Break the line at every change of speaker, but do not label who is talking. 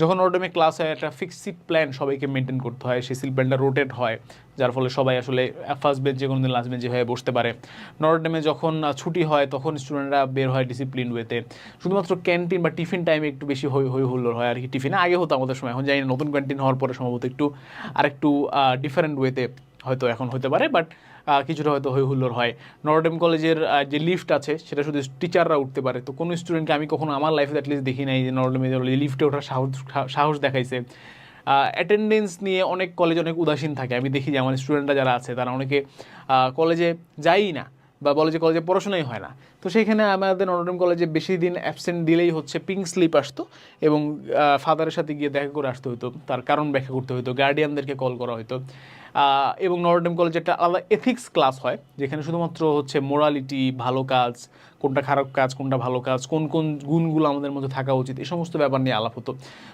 যখন নরডেমে ক্লাস হয় একটা ফিক্সড প্ল্যান সবাইকে মেনটেন করতে হয়, সেই সিট প্ল্যানটা রোটেট হয়, যার ফলে সবাই আসলে ফার্স্ট বেঞ্চে কোনো দিন লাস্ট বেঞ্চে হয়ে বসতে পারে। নরডেমে যখন ছুটি হয়, তখন স্টুডেন্টরা বের হয় ডিসিপ্লিন ওয়েতে শুধুমাত্র ক্যান্টিন বা টিফিন টাইমে একটু বেশি হই হই হুল্লোর হয়, আর কি টিফিনে আগে হতো আমাদের সময়। এখন জানি নতুন ক্যান্টিন হওয়ার পরে সম্ভবত একটু আরেকটু ডিফারেন্ট ওয়েতে হয়তো এখন হতে পারে বাট কিছুটা হয়তো হই হুল্লোর হয়। নরডেম কলেজের যে লিফট আছে, সেটা শুধু টিচাররা উঠতে পারে। তো কোনো স্টুডেন্টকে আমি কখনো আমার লাইফে অ্যাটলিস্ট দেখি নাই যে নরডেমে লিফটে ওঠার সাহস সাহস দেখাইছে। অ্যাটেন্ডেন্স নিয়ে অনেক কলেজ অনেক উদাসীন থাকে। আমি দেখি যে আমার স্টুডেন্টরা যারা আছে, তারা অনেকে কলেজে যায়ই না। বা বলে যে কলেজে পড়াশোনাই হয় না। তো সেখানে আমাদের নরডেম কলেজে বেশি দিন অ্যাবসেন্ট দিলেই হচ্ছে পিঙ্ক স্লিপ আসতো এবং ফাদারের সাথে গিয়ে দেখা করে আসতে হতো তার কারণ ব্যাখ্যা করতে হতো গার্ডিয়ানদেরকে কল করা হতো এবং নরডেম কলেজে একটা আলাদা এথিক্স ক্লাস হয়, যেখানে শুধুমাত্র হচ্ছে মোরালিটি ভালো কাজ, কোনটা খারাপ কাজ, কোনটা ভালো কাজ, কোন কোন গুণগুলো আমাদের মধ্যে থাকা উচিত, এই সমস্ত ব্যাপার নিয়ে আলাপ হতো।